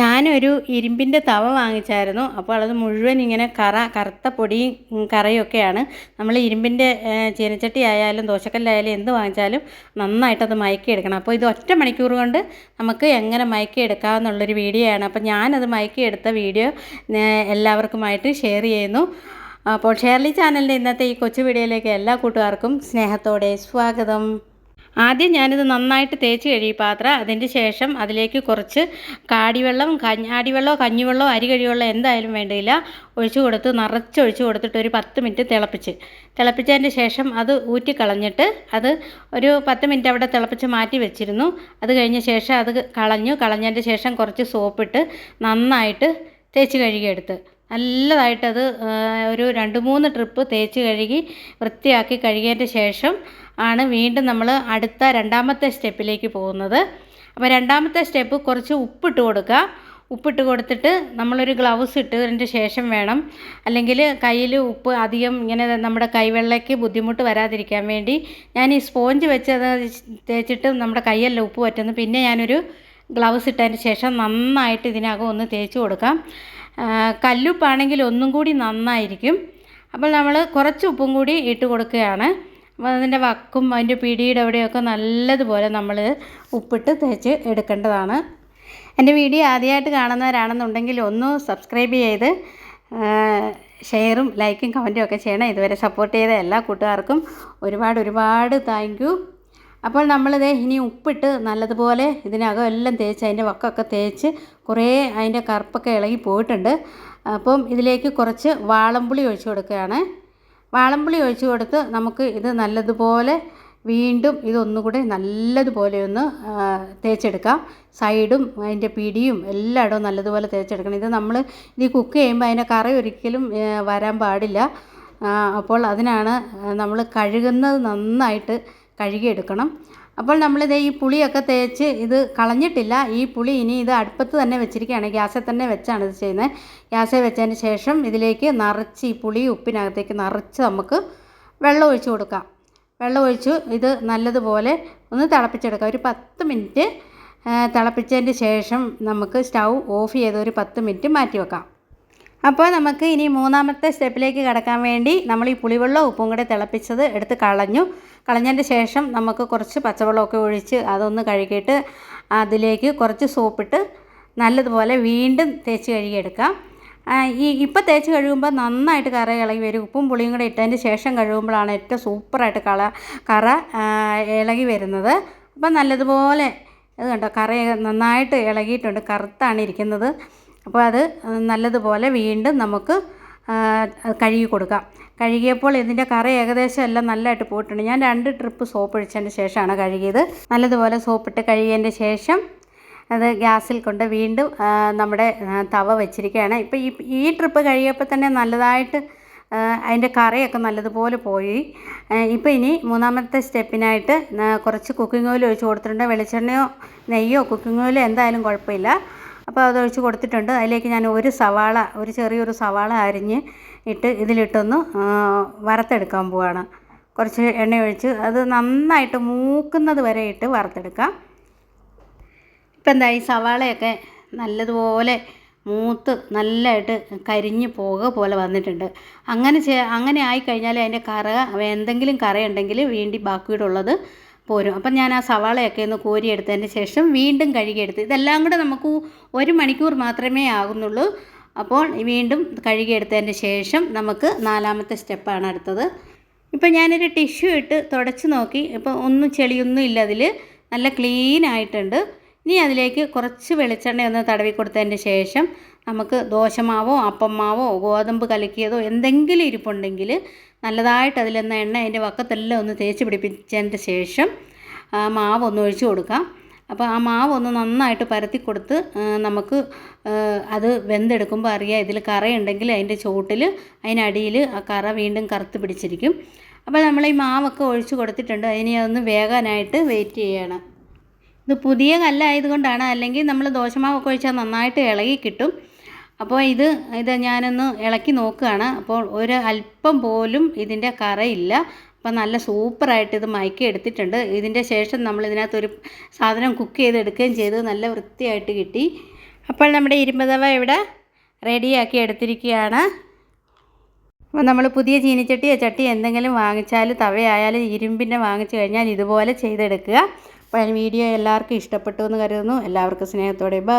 ഞാനൊരു ഇരുമ്പിന്റെ തവ വാങ്ങിച്ചായിരുന്നു. അപ്പോൾ അത് മുഴുവൻ ഇങ്ങനെ കറ കറുത്ത പൊടിയും കറയൊക്കെയാണ്. നമ്മൾ ഇരുമ്പിന്റെ ചീനച്ചട്ടി ആയാലും ദോശക്കല്ലായാലും എന്ത് വാങ്ങിച്ചാലും നന്നായിട്ടത് മയക്കിയെടുക്കണം. അപ്പോൾ ഇത് ഒറ്റ മണിക്കൂർ കൊണ്ട് നമുക്ക് എങ്ങനെ മയക്കിയെടുക്കാമെന്നുള്ളൊരു വീഡിയോ ആണ് അപ്പോൾ ഞാനത് മയക്കിയെടുത്ത വീഡിയോ എല്ലാവർക്കുമായിട്ട് ഷെയർ ചെയ്യുന്നു. അപ്പോൾ ഷെയർലി ചാനലിന്റെ ഇന്നത്തെ ഈ കൊച്ചു വീഡിയോയിലേക്ക് എല്ലാ കൂട്ടുകാർക്കും സ്നേഹത്തോടെ സ്വാഗതം. ആദ്യം ഞാനിത് നന്നായിട്ട് തേച്ച് കഴിയും പാത്രം അതിന്റെ ശേഷം അതിലേക്ക് കുറച്ച് കാടിവെള്ളം കഞ്ഞി ആടിവെള്ളമോ കഞ്ഞിവെള്ളമോ അരി കഴിവെള്ളമോ എന്തായാലും വേണ്ടിയില്ല. ഒഴിച്ചു കൊടുത്ത് നിറച്ചൊഴിച്ചു കൊടുത്തിട്ട് ഒരു പത്ത് മിനിറ്റ് തിളപ്പിച്ച്. തിളപ്പിച്ചതിന്റെ ശേഷം അത് ഊറ്റിക്കളഞ്ഞിട്ട് അത് ഒരു പത്ത് മിനിറ്റ് അവിടെ തിളപ്പിച്ച് മാറ്റി വെച്ചിരുന്നു. അത് കഴിഞ്ഞ ശേഷം അത് കളഞ്ഞു. കളഞ്ഞതിന്റെ ശേഷം കുറച്ച് സോപ്പിട്ട് നന്നായിട്ട് തേച്ച് കഴുകിയെടുത്ത് നല്ലതായിട്ടത് ഒരു രണ്ട് മൂന്ന് ട്രിപ്പ് തേച്ച് കഴുകി വൃത്തിയാക്കി കഴുകിയതിന്റെ ശേഷം ആണ് വീണ്ടും നമ്മൾ അടുത്ത രണ്ടാമത്തെ സ്റ്റെപ്പിലേക്ക് പോകുന്നത്. അപ്പോൾ രണ്ടാമത്തെ സ്റ്റെപ്പ് കുറച്ച് ഉപ്പിട്ട് കൊടുക്കുക. ഉപ്പിട്ട് കൊടുത്തിട്ട് നമ്മളൊരു ഗ്ലൗസ് ഇട്ടതിന്റെ ശേഷം വേണം. അല്ലെങ്കിൽ കയ്യിൽ ഉപ്പ് അധികം ഇങ്ങനെ നമ്മുടെ കൈവെള്ളയ്ക്ക് ബുദ്ധിമുട്ട് വരാതിരിക്കാൻ വേണ്ടി ഞാൻ ഈ സ്പോഞ്ച് വെച്ച് അത് തേച്ചിട്ട് നമ്മുടെ കൈയെല്ലാം ഉപ്പ് പറ്റുന്നു. പിന്നെ ഞാനൊരു ഗ്ലൗസ് ഇട്ടതിന് ശേഷം നന്നായിട്ട് ഇതിനകം ഒന്ന് തേച്ച് കൊടുക്കാം. കല്ലുപ്പാണെങ്കിൽ ഒന്നും കൂടി നന്നായിരിക്കും. അപ്പോൾ നമ്മൾ കുറച്ച് ഉപ്പും കൂടി ഇട്ട് കൊടുക്കുകയാണ്. അതിന്റെ വക്കും അതിന്റെ പിടിയുടെ അവിടെയൊക്കെ നല്ലതുപോലെ നമ്മൾ ഉപ്പിട്ട് തേച്ച് എടുക്കേണ്ടതാണ്. എന്റെ വീഡിയോ ആദ്യമായിട്ട് കാണുന്നവരാണെന്നുണ്ടെങ്കിൽ ഒന്ന് സബ്സ്ക്രൈബ് ചെയ്ത് ഷെയറും ലൈക്കും കമന്റും ഒക്കെ ചെയ്യണം. ഇതുവരെ സപ്പോർട്ട് ചെയ്ത എല്ലാ കൂട്ടുകാർക്കും ഒരുപാട് ഒരുപാട് താങ്ക് യു. അപ്പോൾ നമ്മളിത് ഇനി ഉപ്പിട്ട് നല്ലതുപോലെ ഇതിനകം എല്ലാം തേച്ച് അതിന്റെ വക്കൊക്കെ തേച്ച് കുറേ അതിന്റെ കറുപ്പൊക്കെ ഇളകി പോയിട്ടുണ്ട്. അപ്പം ഇതിലേക്ക് കുറച്ച് വാളംപുളി ഒഴിച്ചു കൊടുക്കുകയാണ്. വാളംപുളി ഒഴിച്ച് കൊടുത്ത് നമുക്ക് ഇത് നല്ലതുപോലെ വീണ്ടും ഇതൊന്നുകൂടെ നല്ലതുപോലെ ഒന്ന് തേച്ചെടുക്കാം. സൈഡും അതിന്റെ പിടിയും എല്ലായിടവും നല്ലതുപോലെ തേച്ചെടുക്കണം. ഇത് നമ്മൾ ഇത് കുക്ക് ചെയ്യുമ്പോൾ അതിന്റെ കറി ഒരിക്കലും വരാൻ പാടില്ല. അപ്പോൾ അതിനാണ് നമ്മൾ കഴുകുന്നത് നന്നായിട്ട് കഴുകിയെടുക്കണം. അപ്പോൾ നമ്മളിത് ഈ പുളിയൊക്കെ തേച്ച് ഇത് കളഞ്ഞിട്ടില്ല. ഈ പുളി ഇനി ഇത് അടുപ്പത്ത് തന്നെ വെച്ചിരിക്കുകയാണ്. ഗ്യാസിൽ തന്നെ വെച്ചാണ് ഇത് ചെയ്യുന്നത്. ഗ്യാസിൽ വെച്ചതിന് ശേഷം ഇതിലേക്ക് നിറച്ച് ഈ പുളി ഉപ്പിനകത്തേക്ക് നിറച്ച് നമുക്ക് വെള്ളം ഒഴിച്ച് കൊടുക്കാം. വെള്ളം ഒഴിച്ചു ഇത് നല്ലതുപോലെ ഒന്ന് തിളപ്പിച്ചെടുക്കാം. ഒരു പത്ത് മിനിറ്റ് തിളപ്പിച്ചതിന് ശേഷം നമുക്ക് സ്റ്റൗ ഓഫ് ചെയ്ത് ഒരു പത്ത് മിനിറ്റ് മാറ്റി വെക്കാം. അപ്പോൾ നമുക്ക് ഇനി മൂന്നാമത്തെ സ്റ്റെപ്പിലേക്ക് കടക്കാൻ വേണ്ടി നമ്മൾ ഈ പുളിവെള്ളം ഉപ്പും കൂടെ തിളപ്പിച്ചത് എടുത്ത് കളഞ്ഞു. കളഞ്ഞതിന്റെ ശേഷം നമുക്ക് കുറച്ച് പച്ചവെള്ളമൊക്കെ ഒഴിച്ച് അതൊന്ന് കഴുകിയിട്ട് അതിലേക്ക് കുറച്ച് സോപ്പിട്ട് നല്ലതുപോലെ വീണ്ടും തേച്ച് കഴുകിയെടുക്കാം. ഈ ഇപ്പം തേച്ച് കഴുകുമ്പോൾ നന്നായിട്ട് കറ ഇളകി വരും. ഉപ്പും പുളിയും കൂടെ ഇട്ടതിന് ശേഷം കഴുകുമ്പോഴാണ് ഏറ്റവും സൂപ്പറായിട്ട് കള കറ ഇളകി വരുന്നത്. അപ്പം നല്ലതുപോലെ ഇത് കണ്ടോ കറ നന്നായിട്ട് ഇളകിയിട്ടുണ്ട്. കറുത്താണ് ഇരിക്കുന്നത്. അപ്പോൾ അത് നല്ലതുപോലെ വീണ്ടും നമുക്ക് കഴുകി കൊടുക്കാം. കഴുകിയപ്പോൾ ഇതിന്റെ കറ ഏകദേശം എല്ലാം നല്ലതായിട്ട് പോയിട്ടുണ്ട്. ഞാൻ രണ്ട് ട്രിപ്പ് സോപ്പ് ഒഴിച്ചതിന് ശേഷമാണ് കഴുകിയത്. നല്ലതുപോലെ സോപ്പിട്ട് കഴുകിയതിന്റെ ശേഷം അത് ഗ്യാസിൽ കൊണ്ട് വീണ്ടും നമ്മുടെ തവ വെച്ചിരിക്കുകയാണ്. ഇപ്പോൾ ഈ ഈ ട്രിപ്പ് കഴിയപ്പോൾ തന്നെ നല്ലതായിട്ട് അതിന്റെ കറയൊക്കെ നല്ലതുപോലെ പോയി. ഇപ്പോൾ ഇനി മൂന്നാമത്തെ സ്റ്റെപ്പിനായിട്ട് കുറച്ച് കുക്കിംഗ് ഓയിൽ ഒഴിച്ച് കൊടുത്തിട്ടുണ്ട്. വെളിച്ചെണ്ണയോ നെയ്യോ കുക്കിംഗ് ഓയിലോ എന്തായാലും കുഴപ്പമില്ല. അപ്പോൾ അത് ഒഴിച്ച് കൊടുത്തിട്ടുണ്ട്. അതിലേക്ക് ഞാൻ ഒരു സവാള ഒരു ചെറിയൊരു സവാള അരിഞ്ഞ് ഇട്ട് ഇതിലിട്ടൊന്ന് വറുത്തെടുക്കാൻ പോവാണ്. കുറച്ച് എണ്ണ ഒഴിച്ച് അത് നന്നായിട്ട് മൂക്കുന്നത് വരെ ഇട്ട് വറുത്തെടുക്കാം. ഇപ്പം എന്താ ഈ സവാളയൊക്കെ നല്ലതുപോലെ മൂത്ത് നല്ലതായിട്ട് കരിഞ്ഞ് പോക പോലെ വന്നിട്ടുണ്ട്. അങ്ങനെ ചെ അങ്ങനെ ആയിക്കഴിഞ്ഞാൽ അതിന്റെ കറ എന്തെങ്കിലും കറയുണ്ടെങ്കിൽ വീണ്ടും ബാക്കിയുടെ ഉള്ളത് പോരും. അപ്പം ഞാൻ ആ സവാളയൊക്കെ ഒന്ന് കോരിയെടുത്തതിന് ശേഷം വീണ്ടും കഴുകിയെടുത്ത് ഇതെല്ലാം കൂടെ നമുക്ക് ഒരു മണിക്കൂർ മാത്രമേ ആകുന്നുള്ളൂ. അപ്പോൾ വീണ്ടും കഴുകിയെടുത്തതിന് ശേഷം നമുക്ക് നാലാമത്തെ സ്റ്റെപ്പാണ് അടുത്തത്. ഇപ്പം ഞാനൊരു ടിഷ്യൂ ഇട്ട് തുടച്ച് നോക്കി. ഇപ്പോൾ ഒന്നും ചെളിയൊന്നും ഇല്ല അതിൽ നല്ല ക്ലീൻ ആയിട്ടുണ്ട് ഇനി അതിലേക്ക് കുറച്ച് വെളിച്ചെണ്ണ ഒന്ന് തടവി കൊടുത്തതിന് ശേഷം നമുക്ക് ദോശമാവോ അപ്പമാവോ ഗോതമ്പ് കലക്കിയതോ എന്തെങ്കിലും ഇരിപ്പുണ്ടെങ്കിൽ നല്ലതായിട്ട് അതിലെന്ന എണ്ണ അതിന്റെ വക്കത്തെല്ലാം ഒന്ന് തേച്ച് പിടിപ്പിച്ചതിന്റെ ശേഷം മാവ് ഒന്ന് ഒഴിച്ച് കൊടുക്കാം. അപ്പോൾ ആ മാവ് ഒന്ന് നന്നായിട്ട് പരത്തി കൊടുത്ത് നമുക്ക് അത് വെന്തെടുക്കുമ്പോൾ അറിയാം ഇതിൽ കറയുണ്ടെങ്കിൽ അതിന്റെ ചുവട്ടിൽ അതിനടിയിൽ ആ കറ വീണ്ടും കറുത്ത് പിടിച്ചിരിക്കും. അപ്പോൾ നമ്മൾ ഈ മാവൊക്കെ ഒഴിച്ച് കൊടുത്തിട്ടുണ്ട്. അതിനെ അതൊന്ന് വേകാനായിട്ട് വെയിറ്റ് ചെയ്യണം. ഇത് പുതിയ കല്ലായതുകൊണ്ടാണ്. അല്ലെങ്കിൽ നമ്മൾ ദോശമാവൊക്കെ ഒഴിച്ചാൽ നന്നായിട്ട് ഇളകി കിട്ടും. അപ്പോൾ ഇത് ഇത് ഞാനൊന്ന് ഇളക്കി നോക്കുകയാണ്. അപ്പോൾ ഒരു അല്പം പോലും ഇതിന്റെ കറയില്ല. അപ്പോൾ നല്ല സൂപ്പറായിട്ട് ഇത് മയക്കി എടുത്തിട്ടുണ്ട്. ഇതിന്റെ ശേഷം നമ്മൾ ഇതിനകത്തൊരു സാധനം കുക്ക് ചെയ്ത് എടുക്കുകയും ചെയ്ത്. നല്ല വൃത്തിയായിട്ട് കിട്ടി. അപ്പോൾ നമ്മുടെ ഇരുമ്പതവ ഇവിടെ റെഡിയാക്കി എടുത്തിരിക്കുകയാണ്. അപ്പോൾ നമ്മൾ പുതിയ ചീനിച്ചട്ടിയോ ചട്ടി എന്തെങ്കിലും വാങ്ങിച്ചാൽ തവയായാലും ഇരുമ്പിന്റെ വാങ്ങിച്ചു കഴിഞ്ഞാൽ ഇതുപോലെ ചെയ്തെടുക്കുക. അപ്പോൾ വീഡിയോ എല്ലാവർക്കും ഇഷ്ടപ്പെട്ടു എന്ന് കരുതുന്നു. എല്ലാവർക്കും സ്നേഹത്തോടെ. ബൈ.